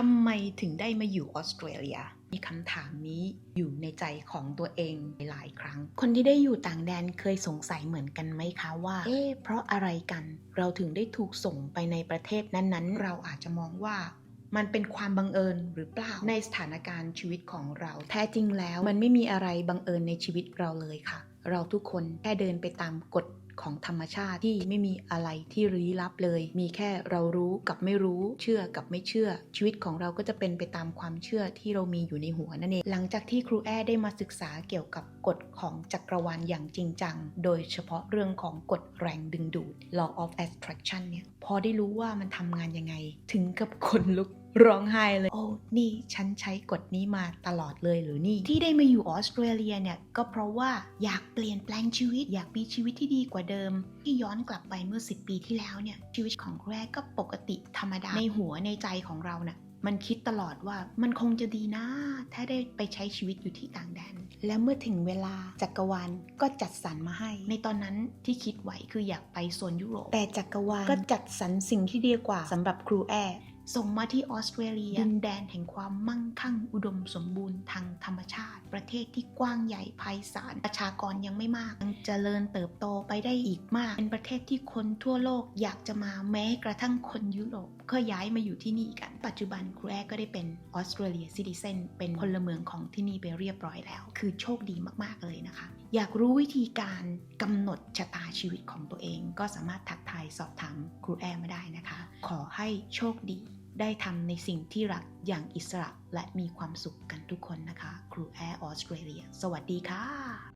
ทำไมถึงได้มาอยู่ออสเตรเลีย มีคำถามนี้อยู่ในใจของตัวเองหลายครั้ง คนที่ได้อยู่ต่างแดนเคยสงสัยเหมือนกันไหมคะว่า เอ๊ะ เพราะอะไรกัน เราถึงได้ถูกส่งไปในประเทศนั้นๆ เราอาจจะมองว่ามันเป็นความบังเอิญหรือเปล่าในสถานการณ์ชีวิตของเรา แท้จริงแล้วมันไม่มีอะไรบังเอิญในชีวิตเราเลยค่ะ เราทุกคนแค่เดินไปตามกฎ ของธรรมชาติที่ไม่มีอะไรที่ลี้ลับเลย มีแค่เรารู้กับไม่รู้ เชื่อกับไม่เชื่อ ชีวิตของเราก็จะเป็นไปตามความเชื่อที่เรามีอยู่ในหัวนั่นเอง หลังจากที่ครูแอได้มาศึกษาเกี่ยวกับกฎของจักรวาลอย่างจริงจัง โดยเฉพาะเรื่องของกฎแรงดึงดูด law of attraction เนี่ย พอได้รู้ว่ามันทำงานยังไง ถึงกับคนลุก ร้องไห้เลย โอ้ นี่ฉันใช้กฎนี้มาตลอดเลยหรือนี่ ที่ได้มาอยู่ออสเตรเลียเนี่ย ก็เพราะว่าอยากเปลี่ยนแปลงชีวิต อยากมีชีวิตที่ดีกว่าเดิม ที่ย้อนกลับไปเมื่อ 10 ปีที่แล้วเนี่ย ชีวิตของแรกก็ปกติธรรมดา ในหัวในใจของเราน่ะมันคิดตลอดว่ามันคงจะดีนะ ถ้าได้ไปใช้ชีวิตอยู่ที่ต่างแดน แล้วเมื่อถึงเวลาจักรวาลก็จัดสรรมาให้ ในตอนนั้นที่คิดไว้คืออยากไปโซนยุโรปแต่จักรวาลก็จัดสรรสิ่งที่ดีกว่าสำหรับครูแอร์ ส่งมาที่ออสเตรเลียดินแดนแห่งความมั่งคั่งอุดมสมบูรณ์ทางธรรมชาติ ประเทศที่กว้างใหญ่ไพศาลประชากรยังไม่มากยังเจริญเติบโตไปได้อีกมาก เป็นประเทศที่คนทั่วโลกอยากจะมาแม้กระทั่งคนยุโรปก็ย้ายมาอยู่ที่นี่กัน ปัจจุบันครูแอร์ก็ได้เป็นออสเตรเลียซิติเซนเป็นพลเมืองของที่นี่ไปเรียบร้อยแล้ว คือโชคดีมากๆเลยนะคะ อยากรู้วิธีการกำหนดชะตาชีวิตของตัวเอง ก็สามารถทักทายสอบถามครูแอร์มาได้นะคะ ขอให้โชคดี ได้ทำในสิ่งที่รักอย่างอิสระและมีความสุขกันทุกคนนะคะ ครูแอร์ออสเตรเลีย สวัสดีค่ะ